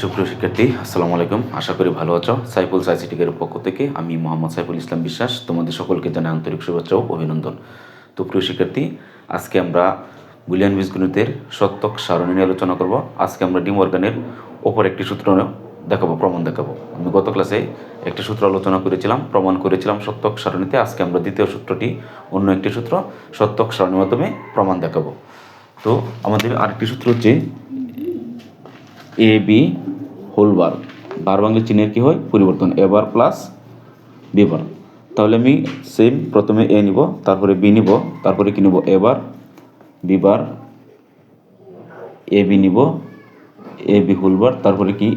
সুপ্রিয় শিক্ষার্থী, আসসালামু আলাইকুম। আশা করি ভালো আছো। সাইফুল সাইসিটিকের পক্ষ থেকে আমি মোহাম্মদ সাইফুল ইসলাম বিশ্বাস। তোমাদের সকলকে জানাই আন্তরিক শুভেচ্ছা ও অভিনন্দন। তো প্রিয় শিক্ষার্থী, আজকে আমরা বুলিয়ান বীজগণিতের সত্যক সারণী নিয়ে আলোচনা করব। আজকে আমরা ডিম অর্গানের ওপর একটি সূত্র দেখাবো, প্রমাণ দেখাবো। আমি গত ক্লাসে একটি সূত্র আলোচনা করেছিলাম, প্রমাণ করেছিলাম সত্যক সারণীতে। আজকে আমরা দ্বিতীয় সূত্রটি, অন্য একটি সূত্র, সত্যক সারণীর মাধ্যমে প্রমাণ দেখাবো। তো আমাদের আরেকটি সূত্র হচ্ছে এ, বি হোল বার বার বাংলা চিহ্নের কী হয়? পরিবর্তন। এ বার প্লাস বি বার তাহলে আমি সেম প্রথমে এ নিব, তারপরে বি নিব, তারপরে কি নিব? এ বার বি বার এ বি নিব এ বি হোল বার তারপরে কি?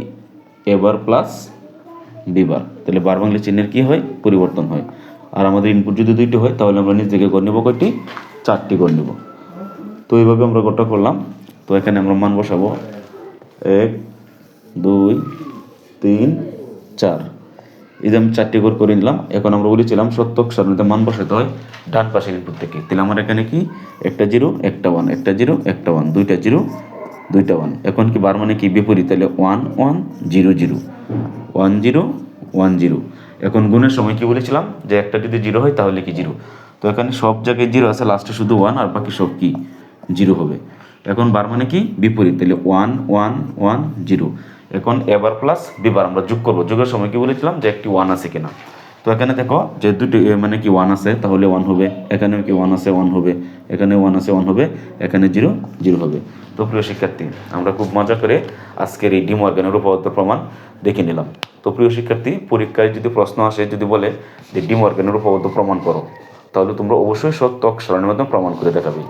এ বার প্লাস বি বার তাহলে বার বাংলা চিহ্নের কী হয়? পরিবর্তন হয়। আর আমাদের ইনপুট যদি দুইটি হয়, তাহলে আমরা নিজ দিকে করে নেব কয়টি? চারটি করে নেব। তো এইভাবে আমরা গোটা করলাম। তো এখানে আমরা মান বসাবো। এক দুই, তিন, চার। যে আমি চারটি করে করে নিলাম, এখন আমরা বলেছিলাম সত্যক সারণীতে মান বসাতে হয় ডান পাশের ইনপুট থেকে তাহলে আমার এখানে কি? একটা জিরো, একটা ওয়ান একটা জিরো, একটা ওয়ান দুইটা জিরো, দুইটা ওয়ান এখন কি বার মানে কি? বিপরীত। তাহলে one one zero zero. One zero one zero. এখন গুণের সময় কি বলেছিলাম? যে একটা যদি জিরো হয়, তাহলে কি জিরো? তো এখানে সব জায়গায় জিরো আছে লাস্টে শুধু ওয়ান আর বাকি সব কি? জিরো হবে। এখন বার মানে কি? বিপরীত। তাহলে ওয়ান ওয়ান ওয়ান জিরো। এখন এবার প্লাস বিবার আমরা যোগ করব। যোগের সময় কি বলেছিলাম যে একটি ওয়ান আছে কিনা? তো এখানে দেখো যে দুটি মানে কি ওয়ান আছে, তাহলে ওয়ান হবে। এখানেও কি ওয়ান আছে ওয়ান হবে। এখানে ওয়ান আছে ওয়ান হবে। এখানে জিরো জিরো হবে। তো প্রিয় শিক্ষার্থী, আমরা খুব মজা করে আজকের এই ডিমর্গানের উপপাদ্য প্রমাণ দেখে নিলাম। তো প্রিয় শিক্ষার্থী, পরীক্ষায় যদি প্রশ্ন আসে, যদি বলে যে ডিমর্গানের উপপাদ্য প্রমাণ করো, তাহলে তোমরা অবশ্যই সত্য অক্ষরণের মাধ্যমে প্রমাণ করে দেখাবে।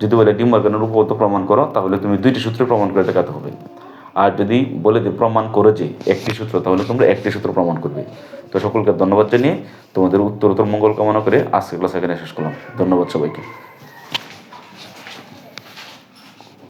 যদি বলে ডিমর্গানের উপপাদ্য প্রমাণ করো, তাহলে তুমি দুইটি সূত্রে প্রমাণ করে দেখাতে হবে। আর যদি বলে দিই প্রমাণ করেছে একটি সূত্র, তাহলে তোমরা একটি সূত্র প্রমাণ করবে। তো সকলকে ধন্যবাদ জানিয়ে তোমাদের উত্তরোত্তর মঙ্গল কামনা করে আজকে ক্লাস এখানে শেষ করলাম। ধন্যবাদ সবাইকে।